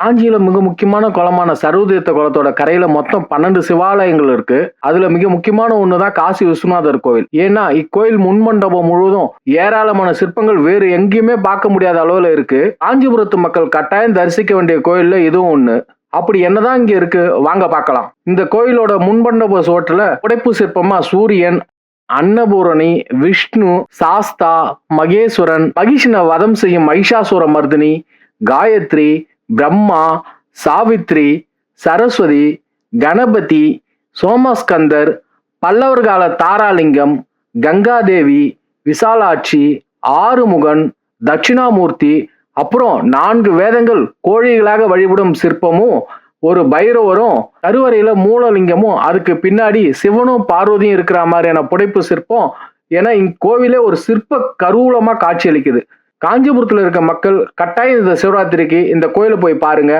காஞ்சியில மிக முக்கியமான குளமான சர்வதீர்த்த குளத்தோட கரையில மொத்தம் பன்னெண்டு சிவாலயங்கள் இருக்கு. அதுல மிக முக்கியமான ஒண்ணுதான் காசி விஸ்வநாதர் கோவில். ஏன்னா இக்கோயில் முன்மண்டபம் முழுவதும் ஏராளமான சிற்பங்கள் வேறு எங்கேயுமே பார்க்க முடியாத அளவுல இருக்கு. காஞ்சிபுரத்து மக்கள் கட்டாயம் தரிசிக்க வேண்டிய கோயில்ல இதுவும் ஒண்ணு. அப்படி என்னதான் இங்க இருக்கு? வாங்க பார்க்கலாம். இந்த கோயிலோட முன்மண்டப சுவற்றுல புடைப்பு சிற்பமா சூரியன் அன்னபூரணி விஷ்ணு சாஸ்தா மகேஸ்வரன் மகிஷனை வதம் செய்யும் மகிஷாசுர மர்தினி காயத்ரி பிரம்மா சாவித்ரி சரஸ்வதி கணபதி சோமஸ்கந்தர் பல்லவர் கால தாராலிங்கம் கங்காதேவி விசாலாட்சி ஆறுமுகன் தட்சிணாமூர்த்தி அப்புறம் நான்கு வேதங்கள் கோழிகளாக வழிபடும் சிற்பமும் ஒரு பைரவரும் கருவறையில மூலலிங்கமும் அதுக்கு பின்னாடி சிவனும் பார்வதியும் இருக்கிற மாதிரியான புடைப்பு சிற்பம் ஏன்னா இக்கோவிலே ஒரு சிற்ப கருவூலமா காட்சியளிக்குது. காஞ்சிபுரத்தில் இருக்க மக்கள் கட்டாயம் இந்த சிவராத்திரிக்கு இந்த கோயிலை போய் பாருங்க.